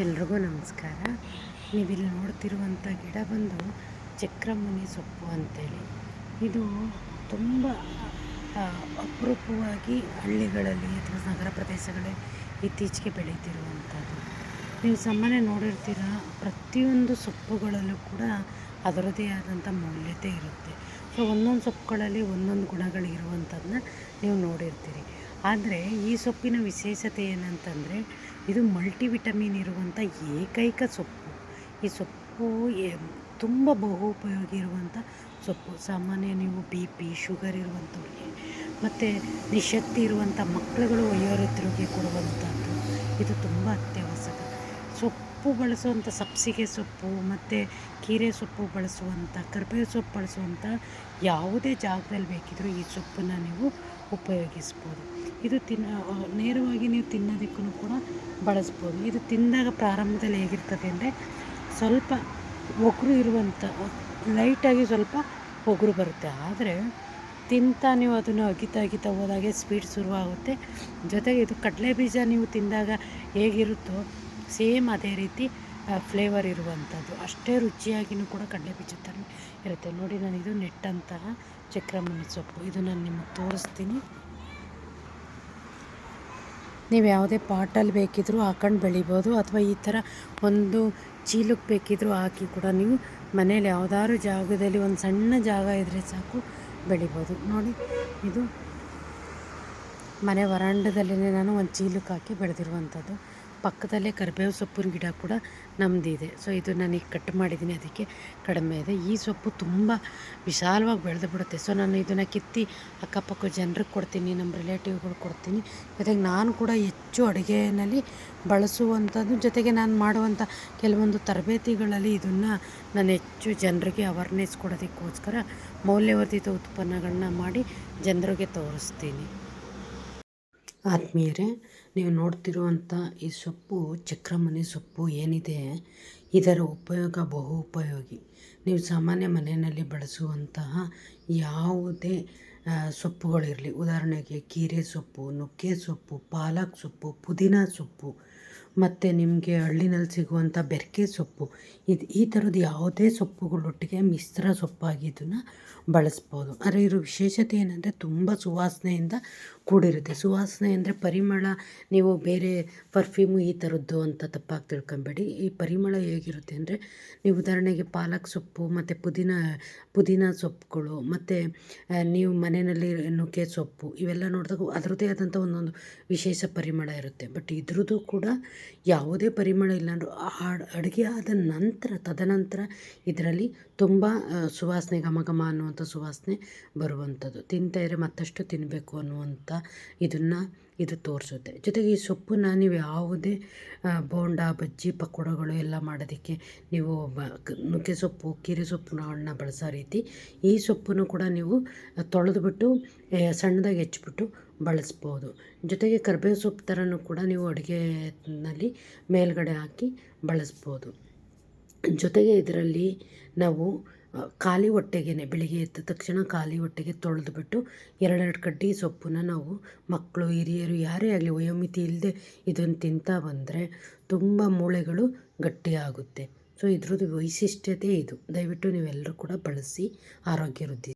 ಎಲ್ರಿಗೂ ನಮಸ್ಕಾರ. ನೀವಿಲ್ಲಿ ನೋಡ್ತಿರುವಂಥ ಗಿಡ ಬಂದು ಚಕ್ರಮುನಿ ಸೊಪ್ಪು ಅಂತೇಳಿ. ಇದು ತುಂಬ ಅಪರೂಪವಾಗಿ ಹಳ್ಳಿಗಳಲ್ಲಿ ಅಥವಾ ನಗರ ಪ್ರದೇಶಗಳಲ್ಲಿ ಇತ್ತೀಚೆಗೆ ಬೆಳೀತಿರುವಂಥದ್ದು. ನೀವು ಸಾಮಾನ್ಯ ನೋಡಿರ್ತೀರ, ಪ್ರತಿಯೊಂದು ಸೊಪ್ಪುಗಳಲ್ಲೂ ಕೂಡ ಅದರದೇ ಆದಂಥ ಮೌಲ್ಯತೆ ಇರುತ್ತೆ. ಸೊ, ಒಂದೊಂದು ಸೊಪ್ಪುಗಳಲ್ಲಿ ಒಂದೊಂದು ಗುಣಗಳಿರುವಂಥದ್ದನ್ನ ನೀವು ನೋಡಿರ್ತೀರಿ. ಆದರೆ ಈ ಸೊಪ್ಪಿನ ವಿಶೇಷತೆ ಏನಂತಂದರೆ ಇದು ಮಲ್ಟಿವಿಟಮಿನ್ ಇರುವಂಥ ಏಕೈಕ ಸೊಪ್ಪು. ಈ ಸೊಪ್ಪು ತುಂಬ ಬಹು ಉಪಯೋಗಿ ಇರುವಂಥ ಸೊಪ್ಪು. ಸಾಮಾನ್ಯ ನೀವು ಬಿ ಪಿ, ಶುಗರ್ ಇರುವಂಥವ್ರಿಗೆ, ಮತ್ತು ನಿಶಕ್ತಿ ಇರುವಂಥ ಮಕ್ಕಳುಗಳು ವಯೋವೃದ್ಧರಿಗೆ ಕೊಡುವಂಥದ್ದು ಇದು ತುಂಬ ಅತ್ಯವಶ್ಯಕ. ಸೊಪ್ಪು ಬಳಸುವಂಥ ಸಬ್ಸಿಗೆ ಸೊಪ್ಪು, ಮತ್ತು ಕೀರೆ ಸೊಪ್ಪು ಬಳಸುವಂಥ ಕರ್ಬೇವು ಸೊಪ್ಪು ಬಳಸುವಂಥ ಯಾವುದೇ ಜಾಗದಲ್ಲಿ ಬೇಕಿದ್ದರೂ ಈ ಸೊಪ್ಪನ್ನು ನೀವು ಉಪಯೋಗಿಸ್ಬೋದು. ಇದು ತಿನ್ನ ನೇರವಾಗಿ ನೀವು ತಿನ್ನೋದಕ್ಕೂ ಕೂಡ ಬಳಸ್ಬೋದು. ಇದು ತಿಂದಾಗ ಪ್ರಾರಂಭದಲ್ಲಿ ಹೇಗಿರ್ತದೆ ಅಂದರೆ ಸ್ವಲ್ಪ ಒಗರು ಇರುವಂಥ ಲೈಟಾಗಿ ಸ್ವಲ್ಪ ಒಗರು ಬರುತ್ತೆ. ಆದರೆ ತಿಂತಾ ನೀವು ಅದನ್ನು ಅಗಿತಾ ಅಗಿತಾ ಹೋದಾಗೆ ಸ್ವೀಟ್ ಶುರುವಾಗುತ್ತೆ. ಜೊತೆಗೆ ಇದು ಕಡಲೆ ಬೀಜ ನೀವು ತಿಂದಾಗ ಹೇಗಿರುತ್ತೋ ಸೇಮ್ ಅದೇ ರೀತಿ ಫ್ಲೇವರ್ ಇರುವಂಥದ್ದು ಅಷ್ಟೇ ರುಚಿಯಾಗಿಯೂ ಕೂಡ ಕಡಲೆ ಬೀಜ ಥರ ಇರುತ್ತೆ. ನೋಡಿ, ನಾನು ಇದು ನೆಟ್ಟಂತಹ ಚಕ್ರಮಣಿ ಸೊಪ್ಪು. ಇದು ನಾನು ನಿಮಗೆ ತೋರಿಸ್ತೀನಿ. ನೀವು ಯಾವುದೇ ಪಾಟಲ್ಲಿ ಬೇಕಿದ್ದರೂ ಹಾಕೊಂಡು ಬೆಳಿಬೋದು ಅಥವಾ ಈ ಥರ ಒಂದು ಚೀಲಕ್ಕೆ ಬೇಕಿದ್ದರೂ ಹಾಕಿ ಕೂಡ ನೀವು ಮನೇಲಿ ಯಾವುದಾದ್ರು ಜಾಗದಲ್ಲಿ ಒಂದು ಸಣ್ಣ ಜಾಗ ಇದ್ದರೆ ಸಾಕು ಬೆಳಿಬೋದು. ನೋಡಿ, ಇದು ಮನೆ ವರಾಂಡದಲ್ಲೇ ನಾನು ಒಂದು ಚೀಲಕ್ಕೆ ಹಾಕಿ ಬೆಳೆದಿರುವಂಥದ್ದು. ಪಕ್ಕದಲ್ಲೇ ಕರಿಬೇವು ಸೊಪ್ಪಿನ ಗಿಡ ಕೂಡ ನಮ್ಮದಿದೆ ಸೊ ಇದು ನನಗೆ ಕಟ್ ಮಾಡಿದ್ದೀನಿ ಅದಕ್ಕೆ ಕಡಿಮೆ ಇದೆ. ಈ ಸೊಪ್ಪು ತುಂಬ ವಿಶಾಲವಾಗಿ ಬೆಳೆದು ಬಿಡುತ್ತೆ ಸೊ ನಾನು ಇದನ್ನು ಕಿತ್ತಿ ಅಕ್ಕಪಕ್ಕ ಜನರಿಗೆ ಕೊಡ್ತೀನಿ ನಮ್ಮ ರಿಲೇಟಿವ್ಗಳು ಕೊಡ್ತೀನಿ. ಜೊತೆಗೆ ನಾನು ಕೂಡ ಹೆಚ್ಚು ಅಡುಗೆಯಲ್ಲಿ ಬಳಸುವಂಥದ್ದು, ಜೊತೆಗೆ ನಾನು ಮಾಡುವಂಥ ಕೆಲವೊಂದು ತರಬೇತಿಗಳಲ್ಲಿ ಇದನ್ನು ನಾನು ಹೆಚ್ಚು ಜನರಿಗೆ ಅವೇರ್ನೆಸ್ ಕೊಡೋದಕ್ಕೋಸ್ಕರ ಮೌಲ್ಯವರ್ಧಿತ ಉತ್ಪನ್ನಗಳನ್ನ ಮಾಡಿ ಜನರಿಗೆ ತೋರಿಸ್ತೀನಿ. ಆತ್ಮೀಯರೇ, ನೀವು ನೋಡ್ತಿರುವಂಥ ಈ ಸೊಪ್ಪು, ಚಕ್ರಮಣಿ ಸೊಪ್ಪು ಏನಿದೆ, ಇದರ ಉಪಯೋಗ ಬಹು ಉಪಯೋಗಿ. ನೀವು ಸಾಮಾನ್ಯ ಮನೆಯಲ್ಲಿ ಬಳಸುವಂತಹ ಯಾವುದೇ ಸೊಪ್ಪುಗಳಿರಲಿ. ಉದಾಹರಣೆಗೆ, ಕೀರೆ ಸೊಪ್ಪು, ನುಗ್ಗೆ ಸೊಪ್ಪು, ಪಾಲಕ್ ಸೊಪ್ಪು, ಪುದೀನ ಸೊಪ್ಪು ಮತ್ತು ನಿಮಗೆ ಹಳ್ಳಿನಲ್ಲಿ ಸಿಗುವಂಥ ಬೆರಕೆ ಸೊಪ್ಪು. ಇದು ಈ ಥರದ್ದು ಯಾವುದೇ ಸೊಪ್ಪುಗಳೊಟ್ಟಿಗೆ ಮಿಶ್ರ ಸೊಪ್ಪಾಗಿ ಇದನ್ನು ಬಳಸ್ಬೋದು. ಆದರೆ ಇರೋ ವಿಶೇಷತೆ ಏನಂದರೆ ತುಂಬ ಸುವಾಸನೆಯಿಂದ ಕೂಡಿರುತ್ತೆ. ಸುವಾಸನೆ ಅಂದರೆ ಪರಿಮಳ, ನೀವು ಬೇರೆ ಪರ್ಫ್ಯೂಮು ಈ ಥರದ್ದು ಅಂತ ತಪ್ಪಾಗಿ ತಿಳ್ಕೊಬೇಡಿ. ಈ ಪರಿಮಳ ಹೇಗಿರುತ್ತೆ ಅಂದರೆ ನೀವು ಉದಾಹರಣೆಗೆ ಪಾಲಕ್ ಸೊಪ್ಪು, ಮತ್ತು ಪುದೀನ ಪುದೀನ ಸೊಪ್ಪುಗಳು, ಮತ್ತು ನೀವು ಮನೆಯಲ್ಲಿ ನುಗ್ಗೆ ಸೊಪ್ಪು, ಇವೆಲ್ಲ ನೋಡಿದಾಗ ಅದರದ್ದೇ ಆದಂಥ ಒಂದೊಂದು ವಿಶೇಷ ಪರಿಮಳ ಇರುತ್ತೆ. ಬಟ್ ಇದ್ರದ್ದು ಕೂಡ ಯಾವುದೇ ಪರಿಮಳ ಇಲ್ಲ ಅಂದರೂ ಅಡುಗೆ ಆದ ನಂತರ, ತದನಂತರ ಇದರಲ್ಲಿ ತುಂಬ ಸುವಾಸನೆ, ಘಮ ಘಮ ಅನ್ನುವಂಥ ಸುವಾಸನೆ ಬರುವಂಥದ್ದು. ತಿಂತಾಯಿದ್ರೆ ಮತ್ತಷ್ಟು ತಿನ್ನಬೇಕು ಅನ್ನುವಂಥ ಇದನ್ನು ಇದು ತೋರಿಸುತ್ತೆ. ಜೊತೆಗೆ ಈ ಸೊಪ್ಪನ್ನು ನೀವು ಯಾವುದೇ ಬೋಂಡ, ಬಜ್ಜಿ, ಪಕೋಡಗಳು ಎಲ್ಲ ಮಾಡೋದಕ್ಕೆ ನೀವು ನುಗ್ಗೆ ಸೊಪ್ಪು, ಕೀರೆ ಸೊಪ್ಪುಗಳನ್ನ ಬಳಸೋ ರೀತಿ ಈ ಸೊಪ್ಪನ್ನು ಕೂಡ ನೀವು ತೊಳೆದುಬಿಟ್ಟು ಸಣ್ಣದಾಗಿ ಹೆಚ್ಚಿಬಿಟ್ಟು ಬಳಸ್ಬೋದು. ಜೊತೆಗೆ ಕರ್ಬೇವು ಸೊಪ್ಪು ಥರನೂ ಕೂಡ ನೀವು ಅಡುಗೆನಲ್ಲಿ ಮೇಲ್ಗಡೆ ಹಾಕಿ ಬಳಸ್ಬೋದು. ಜೊತೆಗೆ ಇದರಲ್ಲಿ ನಾವು ಖಾಲಿ ಹೊಟ್ಟೆಗೇ ಬೆಳಿಗ್ಗೆ ಎದ್ದ ತಕ್ಷಣ ಖಾಲಿ ಹೊಟ್ಟೆಗೆ ತೊಳೆದುಬಿಟ್ಟು ಎರಡೆರಡು ಕಡ್ಡಿ ಸೊಪ್ಪನ್ನ ನಾವು ಮಕ್ಕಳು, ಹಿರಿಯರು, ಯಾರೇ ಆಗಲಿ ವಯೋಮಿತಿ ಇಲ್ಲದೆ ಇದನ್ನು ತಿಂತಾ ಬಂದರೆ ತುಂಬ ಮೂಳೆಗಳು ಗಟ್ಟಿಯಾಗುತ್ತೆ ಸೊ ಇದ್ರದ್ದು ವೈಶಿಷ್ಟ್ಯತೆ ಇದು. ದಯವಿಟ್ಟು ನೀವೆಲ್ಲರೂ ಕೂಡ ಬಳಸಿ ಆರೋಗ್ಯ ವೃದ್ಧಿ